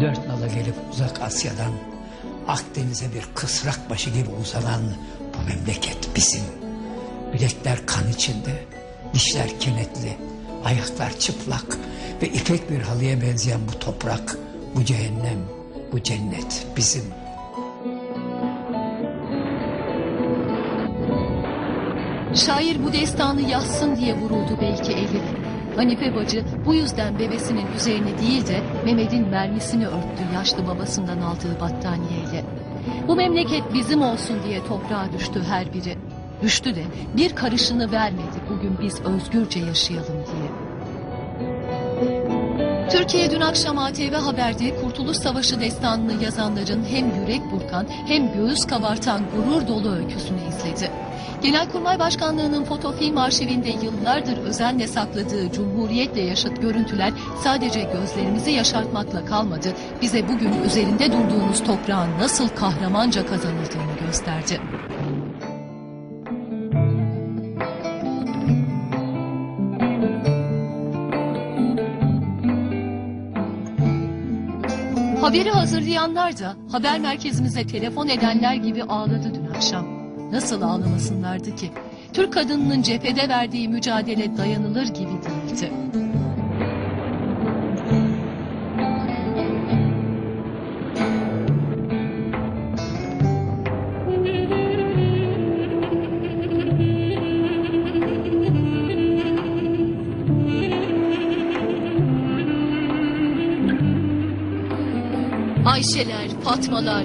Dört nala gelip uzak Asya'dan Akdeniz'e bir kısrak başı gibi uzanan bu memleket bizim. Bilekler kan içinde, dişler kenetli, ayaklar çıplak ve ipek bir halıya benzeyen bu toprak, bu cehennem, bu cennet bizim. Şair bu destanı yazsın diye vuruldu belki Elif. Hanife bacı bu yüzden bebesinin üzerine değil de Mehmet'in mermisini örttü yaşlı babasından aldığı battaniyeyle. Bu memleket bizim olsun diye toprağa düştü her biri. Düştü de bir karışını vermedi bugün biz özgürce yaşayalım diye. Türkiye dün akşam ATV Haber'de Kurtuluş Savaşı destanını yazanların hem yürek burkan hem göğüs kabartan gurur dolu öyküsünü izledi. Genelkurmay Başkanlığı'nın fotofilm arşivinde yıllardır özenle sakladığı Cumhuriyet'le yaşıt görüntüler sadece gözlerimizi yaşartmakla kalmadı, bize bugün üzerinde durduğumuz toprağın nasıl kahramanca kazanıldığını gösterdi. Haberi hazırlayanlar da haber merkezimize telefon edenler gibi ağladı dün akşam. Nasıl ağlamasınlardı ki? Türk kadınının cephede verdiği mücadele dayanılır gibi değildi. Ayşeler, Fatmalar,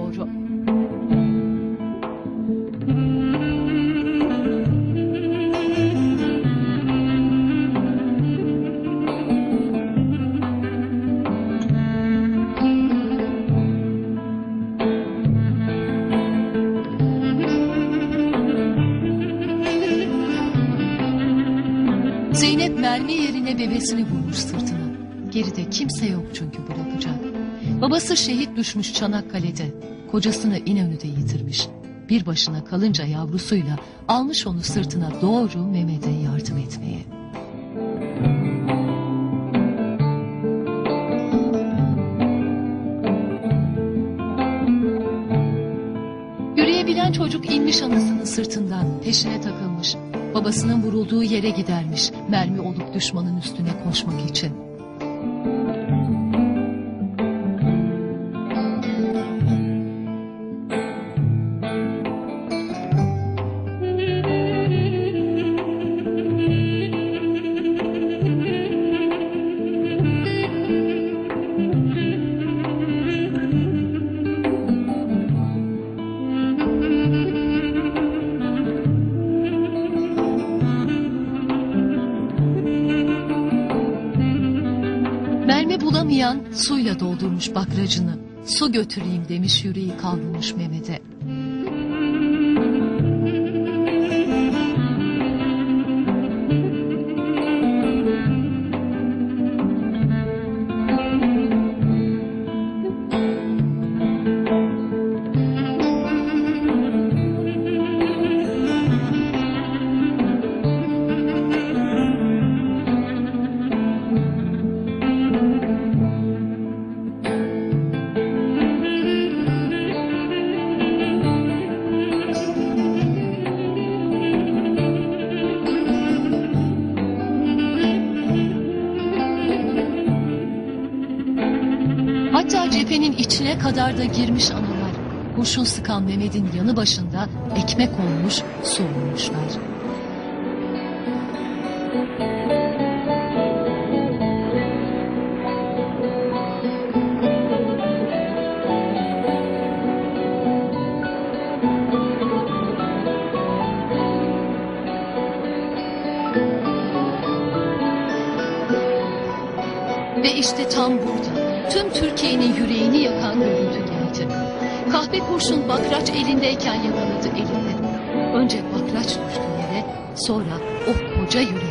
Mermi yerine bebesini vurmuş sırtına. Geride kimse yok çünkü bırakacak. Babası şehit düşmüş Çanakkale'de. Kocasını İnönü'de yitirmiş. Bir başına kalınca yavrusuyla almış onu sırtına doğru Mehmet'e yardım etmeye. Yürüyebilen çocuk inmiş anasının sırtından peşine takılmış. Babasının vurulduğu yere gidermiş mermi olup düşmanın üstüne koşmak için. Suyla doldurmuş bakracını. Su götüreyim demiş yüreği kavrulmuş Mehmet'e. İçine kadar da girmiş analar. Kurşun sıkan Mehmet'in yanı başında ekmek olmuş, su olmuşlar. Ve işte tam burada tüm Türkiye'nin yüreğini yakan. Kahpe kurşun bakraç elindeyken yakaladı elinde. Önce bakraç düştü yere sonra o koca yürekli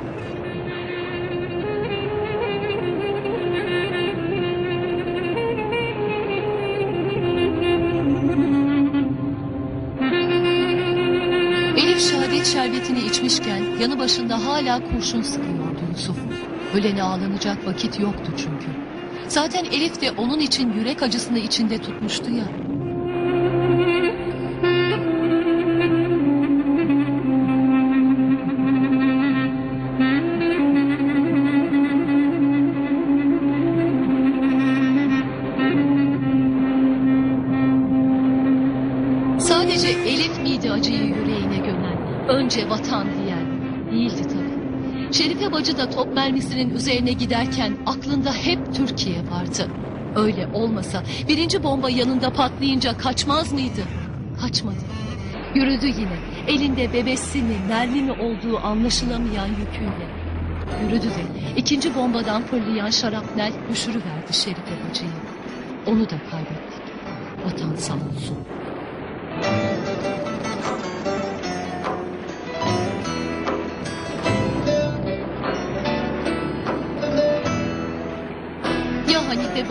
İçmişken yanı başında hala kurşun sıkıyordu Yusuf. Ölene ağlanacak vakit yoktu çünkü. Zaten Elif de onun için yürek acısını içinde tutmuştu ya. Sadece Elif miydi acıyı yüreğine gömen? Önce vatan. Değildi tabii. Şerife bacı da top mermisinin üzerine giderken aklında hep Türkiye vardı. Öyle olmasa birinci bomba yanında patlayınca kaçmaz mıydı? Kaçmadı. Yürüdü yine. Elinde bebesi mi mermi mi olduğu anlaşılamayan yüküyle. Yürüdü de ikinci bombadan fırlayan şarapnel düşürüverdi Şerife bacıyı. Onu da kaybettik. Vatan sağ olsun.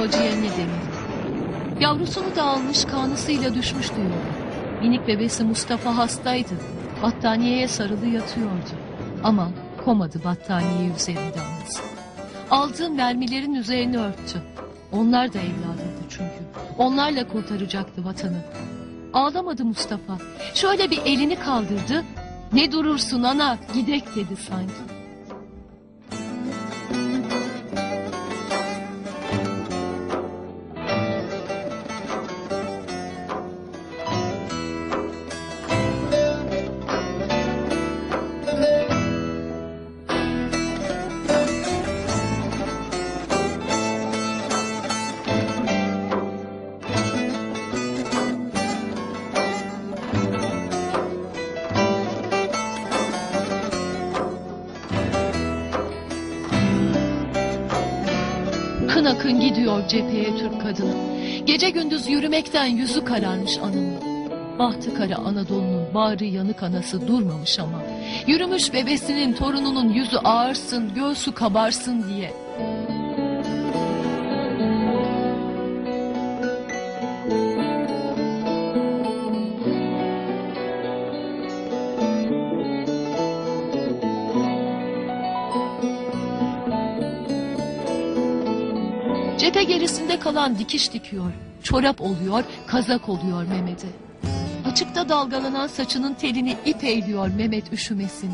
Bacıya ne denir? Yavrusunu da almış kanısıyla düşmüştü yola. Minik bebesi Mustafa hastaydı. Battaniyeye sarılı yatıyordu. Ama komadı battaniye üzerinde anası. Aldığı mermilerin üzerine örttü. Onlar da evladıydı çünkü. Onlarla kurtaracaktı vatanı. Ağlamadı Mustafa. Şöyle bir elini kaldırdı. Ne durursun ana gidek dedi sanki. Akın akın gidiyor cepheye Türk kadını. Gece gündüz yürümekten yüzü kararmış anamın. Bahtı kara Anadolu'nun bağrı yanık anası durmamış ama. Yürümüş bebesinin torununun yüzü ağırsın, göğsü kabarsın diye. Cephe gerisinde kalan dikiş dikiyor. Çorap oluyor, kazak oluyor Mehmet'e. Açıkta dalgalanan saçının telini ip eğliyor Mehmet üşümesin.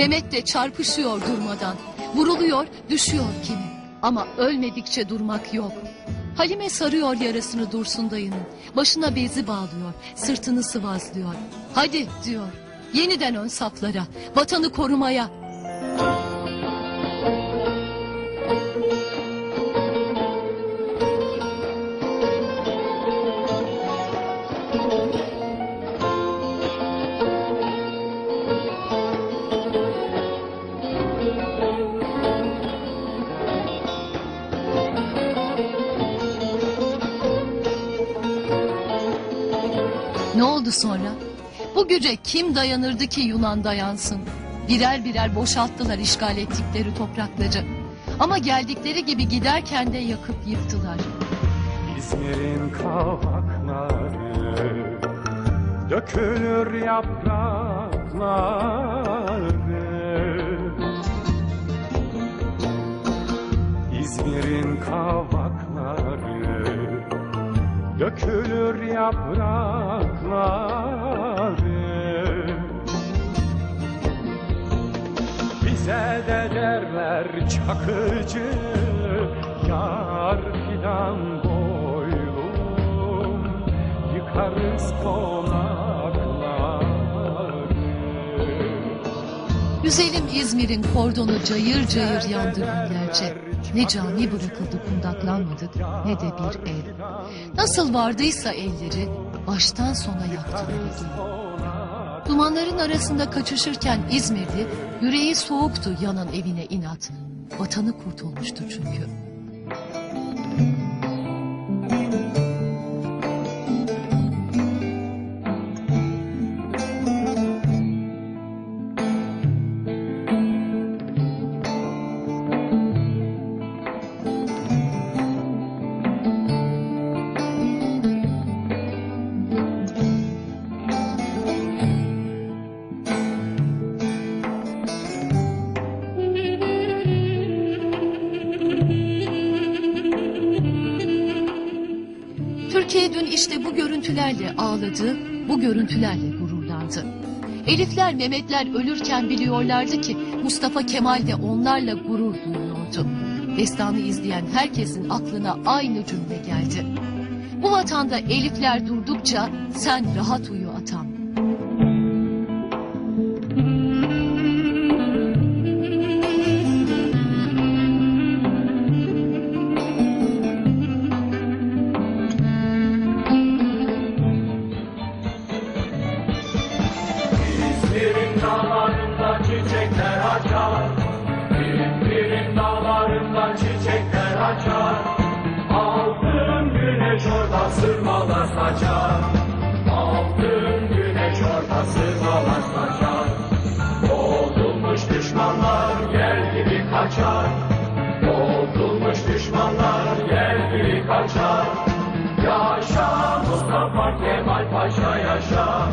Mehmet de çarpışıyor durmadan. Vuruluyor, düşüyor kimi. Ama ölmedikçe durmak yok. Halime sarıyor yarasını Dursun dayının. Başına bezi bağlıyor, sırtını sıvazlıyor. Hadi diyor, yeniden ön saflara, vatanı korumaya. Oldu sonra? Bu güce kim dayanırdı ki Yunan dayansın? Birer birer boşalttılar işgal ettikleri toprakları. Ama geldikleri gibi giderken de yakıp yıktılar. İzmir'in kavakları Dökülür yaprakları İzmir'in kavakları Dökülür yaprakları. Bize de derler çakıcı Yar fidan boylum. Yıkarız konakları Güzelim İzmir'in kordonu cayır cayır yandı günlerce. Ne cami bırakıldı kundaklanmadık ne de bir ev. Nasıl vardıysa elleri baştan sona yaktılar egeyi. Dumanların arasında kaçışırken İzmirli yüreği soğuktu yanan evine inat. Vatanı kurtulmuştu çünkü. Türkiye dün işte bu görüntülerle ağladı, bu görüntülerle gururlandı. Elifler, Mehmetler ölürken biliyorlardı ki Mustafa Kemal de onlarla gurur duyuyordu. Destanı izleyen herkesin aklına aynı cümle geldi. Bu vatanda Elifler durdukça sen rahat uyu atam. Güneş orada sırmalar saçar. Altın güneş orada sırmalar saçar. Bozulmuş düşmanlar gel gibi kaçar. Bozulmuş düşmanlar gel gibi kaçar. Yaşa Mustafa Kemal Paşa yaşa